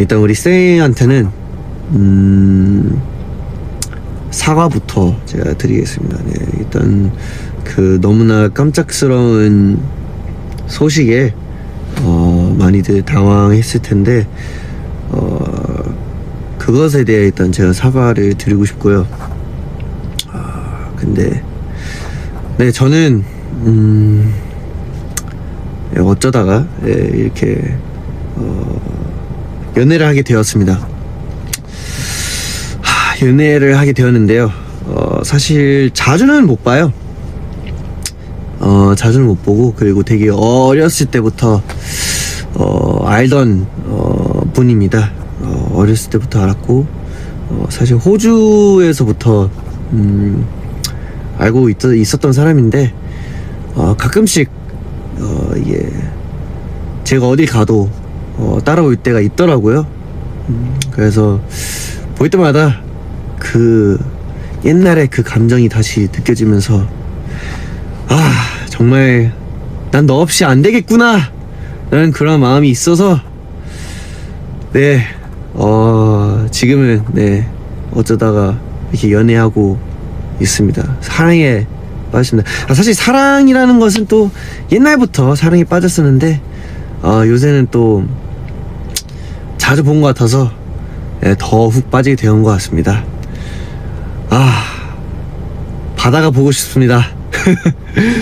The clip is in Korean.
일단 우리 쌩한테는 음, 사과부터 제가 드리겠습니다. 네, 일단 그 너무나 깜짝스러운 소식에 어, 많이들 당황했을 텐데 어, 그것에 대해 일단 제가 사과를 드리고 싶고요. 아, 근데 네 저는 음, 예, 어쩌다가 예, 이렇게 어, 연애를 하게 되었습니다. 하, 연애를 하게 되었는데요. 어, 사실 자주는 못 봐요. 어, 자주는 못 보고 그리고 되게 어렸을 때부터 어, 알던 어, 분입니다. 어, 어렸을 때부터 알았고 어, 사실 호주에서부터 음, 알고 있, 있었던 사람인데 어, 가끔씩 어, 이게 제가 어디 가도 어, 따라올 때가 있더라고요. 음, 그래서 볼 때마다 그 옛날의 그 감정이 다시 느껴지면서 아 정말 난 너 없이 안 되겠구나 라는 그런 마음이 있어서 네 어, 지금은 네 어쩌다가 이렇게 연애하고 있습니다 사랑에 빠졌습니다 아, 사실 사랑이라는 것은 또 옛날부터 사랑에 빠졌었는데 어, 요새는 또 자주 본 것 같아서 네, 더훅 빠지게 되는 것 같습니다. 아 바다가 보고 싶습니다